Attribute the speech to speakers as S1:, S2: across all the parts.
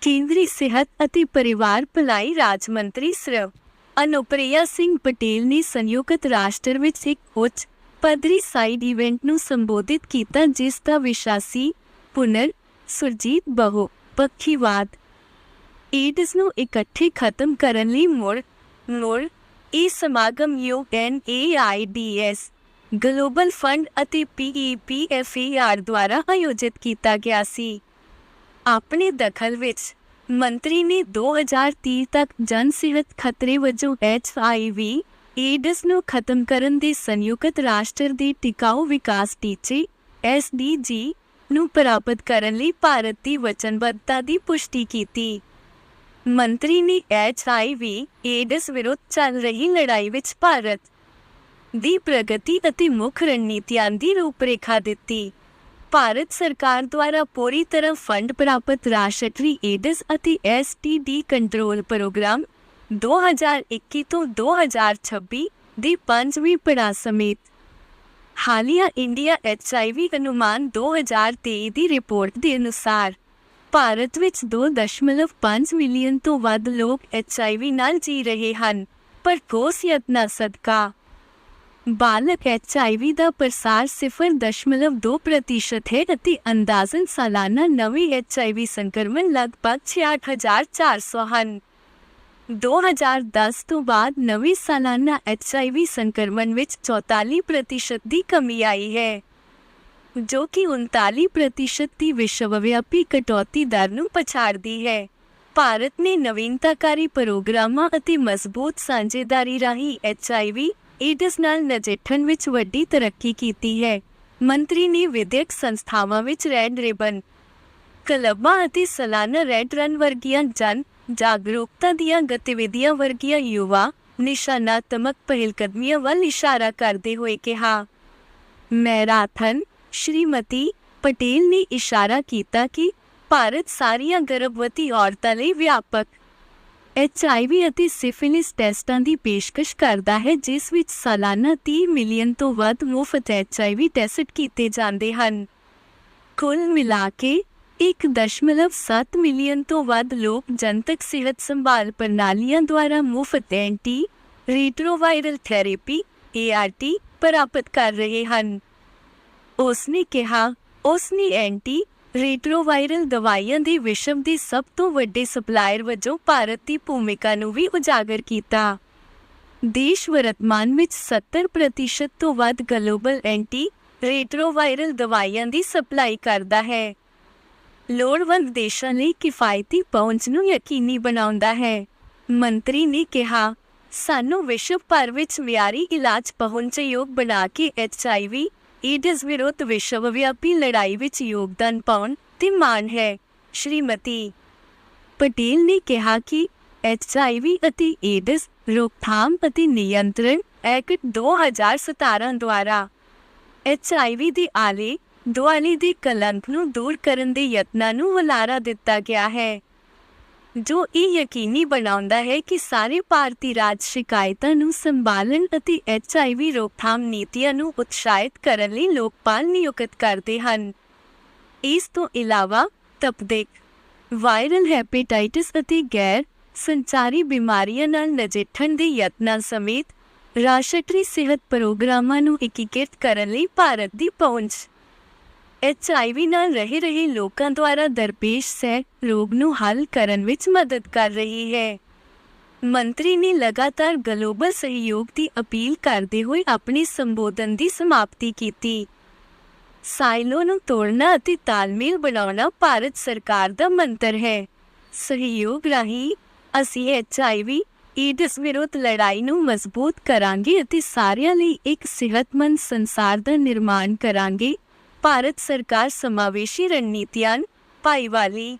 S1: ਕੇਂਦਰੀ ਸਿਹਤ ਅਤੇ ਪਰਿਵਾਰ ਭਲਾਈ ਰਾਜ ਮੰਤਰੀ ਸ੍ਰ ਅਨੁਪ੍ਰਿਆ ਸਿੰਘ ਪਟੇਲ ਨੇ ਸੰਯੁਕਤ ਰਾਸ਼ਟਰ ਵਿੱਚ ਇੱਕ ਉੱਚ ਪੱਧਰੀ ਸਾਈਡ ਇਵੈਂਟ ਨੂੰ ਸੰਬੋਧਿਤ ਕੀਤਾ, ਜਿਸ ਦਾ ਵਿਸ਼ਾ ਸੀ ਪੁਨਰ ਸੁਰਜੀਤ ਬਹੁ ਪੱਖੀਵਾਦ। ਏਡਸ ਨੂੰ ਇਕੱਠੇ ਖਤਮ ਕਰਨ ਲਈ ਮੁੜ ਮੁੜ ਇਹ ਸਮਾਗਮ UNAIDS ਗਲੋਬਲ ਫੰਡ ਅਤੇ PEPFAR ਦੁਆਰਾ ਆਯੋਜਿਤ ਕੀਤਾ ਗਿਆ ਸੀ। ਆਪਣੇ ਦਖਲ ਵਿੱਚ ਮੰਤਰੀ ਨੇ 2030 ਤੱਕ ਜਨ ਸਿਹਤ ਖਤਰੇ ਵਜੋਂ HIV ਏਡਸ ਨੂੰ ਖਤਮ ਕਰਨ ਦੇ ਸੰਯੁਕਤ ਰਾਸ਼ਟਰ ਦੇ ਟਿਕਾਊ ਵਿਕਾਸ ਟੀਚੇ SDG ਨੂੰ ਪ੍ਰਾਪਤ ਕਰਨ ਲਈ ਭਾਰਤ ਦੀ ਵਚਨਬੱਧਤਾ ਦੀ ਪੁਸ਼ਟੀ ਕੀਤੀ। ਮੰਤਰੀ ਨੇ HIV ਏਡਸ ਵਿਰੁੱਧ ਚੱਲ ਰਹੀ ਲੜਾਈ ਵਿੱਚ ਭਾਰਤ ਦੀ ਪ੍ਰਗਤੀ ਅਤੇ ਮੁੱਖ ਰਣਨੀਤੀਆਂ ਦੀ ਰੂਪਰੇਖਾ ਦਿੱਤੀ। ਭਾਰਤ ਸਰਕਾਰ ਦੁਆਰਾ ਪੂਰੀ ਤਰ੍ਹਾਂ ਫੰਡ ਪ੍ਰਾਪਤ ਰਾਸ਼ਟਰੀ ਏਡਸ ਅਤੇ ਐਸਟੀਡੀ ਕੰਟਰੋਲ ਪ੍ਰੋਗਰਾਮ 2021 ਤੋਂ 2026 ਦੀ ਪੰਜਵੀਂ ਪੜਾਅ ਸਮੇਤ। ਹਾਲੀਆ ਇੰਡੀਆ ਐਚਆਈਵੀ ਅਨੁਮਾਨ 2023 ਦੀ ਰਿਪੋਰਟ ਦੇ ਅਨੁਸਾਰ, ਭਾਰਤ ਵਿੱਚ 2.5 ਮਿਲੀਅਨ ਤੋਂ ਵੱਧ ਲੋਕ ਐਚਆਈਵੀ ਨਾਲ ਜੀ ਰਹੇ ਹਨ, ਪਰ ਕੋਸ ਯਤਨਾਂ ਸਦਕਾ ਬਾਲਕ ਐਚਆਈਵੀ ਦਾ ਪ੍ਰਸਾਰ 0.2% ਹੈ ਅਤੇ ਅੰਦਾਜ਼ਨ ਸਾਲਾਨਾ ਨਵੇਂ ਐਚਆਈਵੀ ਸੰਕਰਮਣ ਲਗਭਗ 68400 ਹਨ। 2010 ਤੋਂ ਬਾਅਦ ਨਵੇਂ ਸਾਲਾਨਾ ਐਚਆਈਵੀ ਸੰਕਰਮਣ ਵਿੱਚ 44% ਦੀ ਕਮੀ ਆਈ ਹੈ, ਜੋ ਕਿ 39% ਦੀ ਵਿਸ਼ਵਵਿਆਪੀ ਕਟੌਤੀ ਦਰ ਨੂੰ ਪਛਾੜਦੀ ਹੈ। ਭਾਰਤ ਨੇ ਨਵੀਨਤਾਕਾਰੀ ਪ੍ਰੋਗਰਾਮਾਂ ਅਤੇ ਮਜ਼ਬੂਤ ਸਾਂਝੇਦਾਰੀ ਰਾਹੀਂ ਐਚਆਈਵੀ ਏਡਸ ਨਾਲ ਨਜਿੱਠਣ ਵਿੱਚ ਵੱਡੀ ਤਰੱਕੀ ਕੀਤੀ ਹੈ। ਮੰਤਰੀ ਨੇ ਵਿਦਿਅਕ ਸੰਸਥਾਵਾਂ ਵਿੱਚ ਰੈੱਡ ਰਿਬਨ, ਕਲੱਬਾਂ ਅਤੇ ਸਾਲਾਨਾ ਰੈੱਡ ਰਨ ਵਰਗੀਆਂ ਜਨ ਜਾਗਰੂਕਤਾ ਦੀਆਂ ਗਤੀਵਿਧੀਆਂ ਵਰਗੀਆਂ ਯੁਵਾ ਨਿਸ਼ਾਨਾਤਮਕ ਪਹਿਲਕਦਮੀਆਂ ਵੱਲ ਇਸ਼ਾਰਾ ਕਰਦੇ ਹੋਏ ਕਿਹਾ। ਮੈਰਾਥਨ, ਸ਼੍ਰੀਮਤੀ ਪਟੇਲ ਨੇ ਇਸ਼ਾਰਾ ਕੀਤਾ ਕਿ ਭਾਰਤ ਸਾਰੀਆਂ ਗਰਭਵਤੀ ਔਰਤਾਂ ਲਈ ਵਿਆਪਕ ਐਚਆਈਵੀ ਅਤੇ ਸਿਫਿਲਿਸ ਟੈਸਟਾਂ ਦੀ ਪੇਸ਼ਕਸ਼ ਕਰਦਾ ਹੈ, ਜਿਸ ਵਿੱਚ ਸਾਲਾਨਾ 30 ਮਿਲੀਅਨ ਤੋਂ ਵੱਧ ਮੁਫਤ ਐਚਆਈਵੀ ਟੈਸਟ ਕੀਤੇ ਜਾਂਦੇ ਹਨ। ਕੁੱਲ ਮਿਲਾ ਕੇ 1.7 ਮਿਲੀਅਨ ਤੋਂ ਵੱਧ ਲੋਕ ਜਨਤਕ ਸਿਹਤ ਸੰਭਾਲ ਪ੍ਰਣਾਲੀਆਂ ਦੁਆਰਾ ਮੁਫਤ ਐਂਟੀ ਰੀਟਰੋਵਾਇਰਲ ਥੈਰੇਪੀ ART ਪ੍ਰਾਪਤ ਕਰ ਰਹੇ ਹਨ। ਉਸਨੇ ਕਿਹਾ, ਉਸਨੇ ਐਂਟੀ ਰੇਟਰੋਵਾਇਰਲ ਦਵਾਈਆਂ ਦੀ ਵਿਸ਼ਵ ਦੇ ਸਭ ਤੋਂ ਵੱਡੇ ਸਪਲਾਇਰ ਵਜੋਂ ਭਾਰਤ ਦੀ ਭੂਮਿਕਾ ਨੂੰ ਵੀ ਉਜਾਗਰ ਕੀਤਾ। ਦੇਸ਼ ਵਰਤਮਾਨ ਵਿੱਚ 70% ਤੋਂ ਵੱਧ ਗਲੋਬਲ ਐਂਟੀ ਰੇਟਰੋਵਾਇਰਲ ਦਵਾਈਆਂ ਦੀ ਸਪਲਾਈ ਕਰਦਾ ਹੈ। ਲੋੜਵੰਦ ਦੇਸ਼ਾਂ ਲਈ ਕਿਫਾਇਤੀ ਪਹੁੰਚ ਨੂੰ ਯਕੀਨੀ ਬਣਾਉਂਦਾ ਹੈ। ਮੰਤਰੀ ਨੇ ਕਿਹਾ, ਸਾਨੂੰ ਵਿਸ਼ਵ ਭਰ ਵਿੱਚ ਮਿਆਰੀ ਇਲਾਜ ਪਹੁੰਚਯੋਗ ਬਣਾ ਕੇ ਐਚਆਈਵੀ ਏਡਸ ਵਿਰੁੱਧ ਵਿਸ਼ਵਵਿਆਪੀ ਲੜਾਈ ਵਿੱਚ ਯੋਗਦਾਨ ਪਾਉਣ ਤੇ ਮਾਣ ਹੈ। ਸ਼੍ਰੀਮਤੀ ਪਟੇਲ ਨੇ ਕਿਹਾ ਕਿ ਐਚਆਈਵੀ ਅਤੇ ਏਡਸ ਰੋਕਥਾਮ ਅਤੇ ਨਿਯੰਤਰਣ ਐਕਟ 2017 ਦੁਆਰਾ ਐਚਆਈਵੀ ਦੇ ਆਲੇ ਦੁਆਲੇ ਦੇ ਕਲੰਕ ਨੂੰ ਦੂਰ ਕਰਨ ਦੇ ਯਤਨਾਂ ਨੂੰ ਵਲਾਰਾ ਦਿੱਤਾ ਗਿਆ ਹੈ। ਜੋ ਇਹ ਯਕੀਨੀ ਬਣਾਉਂਦਾ ਹੈ ਕਿ ਸਾਰੇ ਭਾਰਤੀ ਰਾਜ ਸ਼ਿਕਾਇਤਾਂ ਨੂੰ ਸੰਭਾਲਣ ਅਤੇ ਐਚਆਈਵੀ ਰੋਕਥਾਮ ਨੀਤੀਆਂ ਨੂੰ ਉਤਸ਼ਾਹਿਤ ਕਰਨ ਲਈ ਲੋਕਪਾਲ ਨਿਯੁਕਤ ਕਰਦੇ ਹਨ। ਇਸ ਤੋਂ ਇਲਾਵਾ ਤਪਦੇਕ, ਵਾਇਰਲ ਹੈਪੇਟਾਈਟਿਸ ਅਤੇ ਗੈਰ ਸੰਚਾਰੀ ਬਿਮਾਰੀਆਂ ਨਾਲ ਨਜਿੱਠਣ ਦੇ ਯਤਨਾਂ ਸਮੇਤ ਰਾਸ਼ਟਰੀ ਸਿਹਤ ਪ੍ਰੋਗਰਾਮਾਂ ਨੂੰ ਏਕੀਕ੍ਰਿਤ ਕਰਨ ਲਈ ਭਾਰਤ ਦੀ ਪਹੁੰਚ। ਐਚਆਈਵੀ ਨਾਲ ਰਹਿ ਰਹੇ ਲੋਕਾਂ ਦੁਆਰਾ ਦਰਪੇਸ਼ ਸਹਿ ਰੋਗ ਨੂੰ ਹੱਲ ਕਰਨ ਵਿੱਚ ਮਦਦ ਕਰ ਰਹੀ ਹੈ। ਮੰਤਰੀ ਨੇ ਲਗਾਤਾਰ ਗਲੋਬਲ ਸਹਿਯੋਗ ਦੀ ਅਪੀਲ ਕਰਦੇ ਹੋਏ ਆਪਣੀ ਸੰਬੋਧਨ ਦੀ ਸਮਾਪਤੀ ਕੀਤੀ। ਸਾਇਲੋ ਨੂੰ ਤੋੜਨਾ ਅਤੇ ਤਾਲਮੇਲ ਬਣਾਉਣਾ ਭਾਰਤ ਸਰਕਾਰ ਦਾ ਮੰਤਰ ਹੈ। ਸਹਿਯੋਗ ਰਾਹੀਂ ਅਸੀਂ ਐਚਆਈਵੀ ਏਡਸ ਵਿਰੁੱਧ ਲੜਾਈ ਨੂੰ ਮਜ਼ਬੂਤ ਕਰਾਂਗੇ ਅਤੇ ਸਾਰਿਆਂ ਲਈ ਇੱਕ ਸਿਹਤਮੰਦ ਸੰਸਾਰ ਦਾ ਨਿਰਮਾਣ ਕਰਾਂਗੇ। ਭਾਰਤ ਸਰਕਾਰ ਸਮਾਵੇਸ਼ੀ ਰਣਨੀਤੀਆਂ ਭਾਈਵਾਲੀ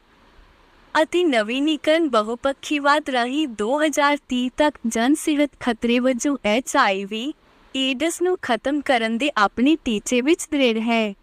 S1: ਅਤੇ ਨਵੀਨੀਕਰਨ ਬਹੁਪੱਖੀਵਾਦ ਰਾਹੀਂ 2030 ਤੱਕ ਜਨ ਸਿਹਤ ਖਤਰੇ ਵਜੋਂ ਐਚਆਈਵੀ ਏਡਸ ਨੂੰ ਖਤਮ ਕਰਨ ਦੇ ਆਪਣੇ ਟੀਚੇ ਵਿੱਚ ਦ੍ਰਿੜ ਹੈ।